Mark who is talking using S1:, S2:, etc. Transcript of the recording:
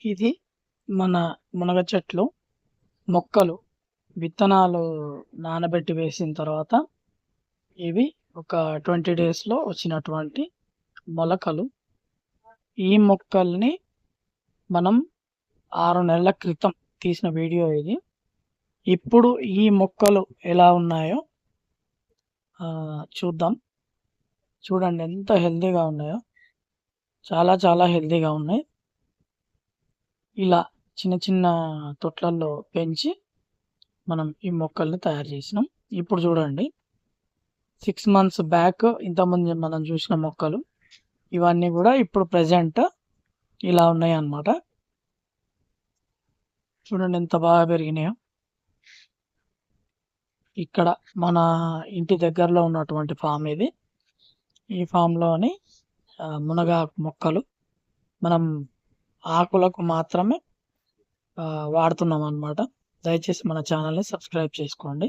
S1: ఇది మన మునగ చెట్లు మొక్కలు విత్తనాలు నానబెట్టి వేసిన తర్వాత ఇవి ఒక ట్వంటీ డేస్లో వచ్చినటువంటి మొలకలు. ఈ మొక్కల్ని మనం ఆరు నెలల క్రితం తీసిన వీడియో ఇది. ఇప్పుడు ఈ మొక్కలు ఎలా ఉన్నాయో చూద్దాం. చూడండి ఎంత హెల్తీగా ఉన్నాయో. చాలా చాలా హెల్తీగా ఉన్నాయి. ఇలా చిన్న చిన్న తొట్లల్లో పెంచి మనం ఈ మొక్కల్ని తయారు చేసినాం. ఇప్పుడు చూడండి. సిక్స్ మంత్స్ బ్యాక్ ఇంతకుముందు మనం చూసిన మొక్కలు. ఇవన్నీ కూడా ఇప్పుడు ప్రజెంట్ ఇలా ఉన్నాయి అన్నమాట చూడండి ఎంత బాగా పెరిగినాయో. ఇక్కడ మన ఇంటి దగ్గరలో ఉన్నటువంటి ఫామ్ ఇది. ఈ ఫామ్లోని మునగాకు మొక్కలు. మనం ఆకులకు మాత్రమే వాడుతున్నాం అనమాట దయచేసి మన ఛానల్ని సబ్స్క్రైబ్ చేసుకోండి.